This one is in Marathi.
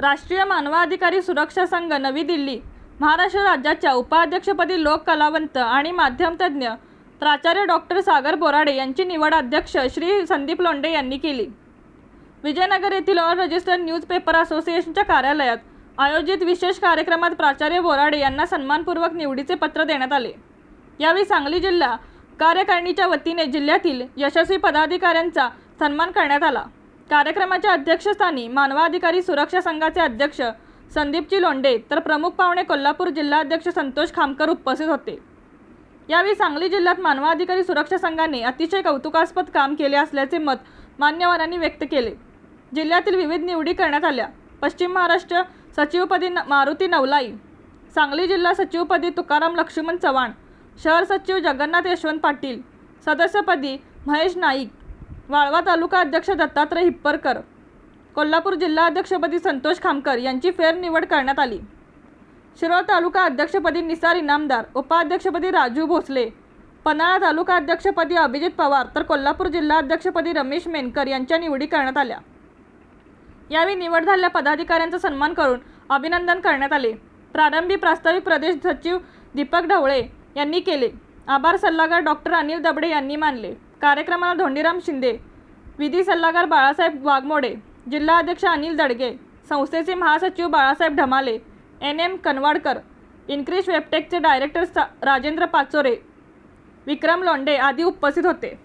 राष्ट्रीय मानवाधिकारी सुरक्षा संघ नवी दिल्ली महाराष्ट्र राज्याच्या उपाध्यक्षपदी लोक कलावंत आणि माध्यमतज्ज्ञ प्राचार्य डॉक्टर सागर बोराडे यांची निवड अध्यक्ष श्री संदीप लोंडे यांनी केली. विजयनगर येथील ऑल रजिस्टर्ड न्यूजपेपर असोसिएशनच्या कार्यालयात आयोजित विशेष कार्यक्रमात प्राचार्य बोराडे यांना सन्मानपूर्वक निवडीचे पत्र देण्यात आले. यावेळी सांगली जिल्हा कार्यकारिणीच्या वतीने जिल्ह्यातील यशस्वी पदाधिकाऱ्यांचा सन्मान करण्यात आला. कार्यक्रमाच्या अध्यक्षस्थानी मानवाधिकारी सुरक्षा संघाचे अध्यक्ष संदीपजी लोंडे तर प्रमुख पाहुणे कोल्हापूर जिल्हाध्यक्ष संतोष खामकर उपस्थित होते. यावेळी सांगली जिल्ह्यात मानवाधिकारी सुरक्षा संघाने अतिशय कौतुकास्पद काम केले असल्याचे मत मान्यवरांनी व्यक्त केले. जिल्ह्यातील विविध निवडी करण्यात आल्या. पश्चिम महाराष्ट्र सचिवपदी न- मारुती नवलाई सांगली जिल्हा सचिवपदी तुकाराम लक्ष्मण चव्हाण शहर सचिव जगन्नाथ यशवंत पाटील सदस्यपदी महेश नाईक वाळवा तालुका अध्यक्ष दत्तात्रय हिप्परकर कोल्हापूर जिल्हा अध्यक्षपदी संतोष खामकर यांची फेरनिवड करण्यात आली. शिरोळ तालुका अध्यक्षपदी निसार इनामदार उपाध्यक्षपदी राजू भोसले पन्हाळा तालुका अध्यक्षपदी अभिजित पवार तर कोल्हापूर जिल्हा अध्यक्षपदी रमेश मेनकर यांच्या निवडी करण्यात आल्या. यावेळी निवड झालेल्या पदाधिकाऱ्यांचा सन्मान करून अभिनंदन करण्यात आले. प्रारंभी प्रास्ताविक प्रदेश सचिव दीपक ढवळे यांनी केले. आभार सल्लागार डॉक्टर अनिल दबडे यांनी मानले. कार्यक्रमाला धोंडीराम शिंदे विधी सल्लागार बाळासाहेब वाघमोडे जिल्हा अध्यक्ष अनिल दडगे संस्थेचे महासचिव बाळासाहेब ढमाले एन एम कनवाडकर इन्क्रिश वेबटेकचे डायरेक्टर सा राजेंद्र पाचोरे विक्रम लोंडे आदी उपस्थित होते.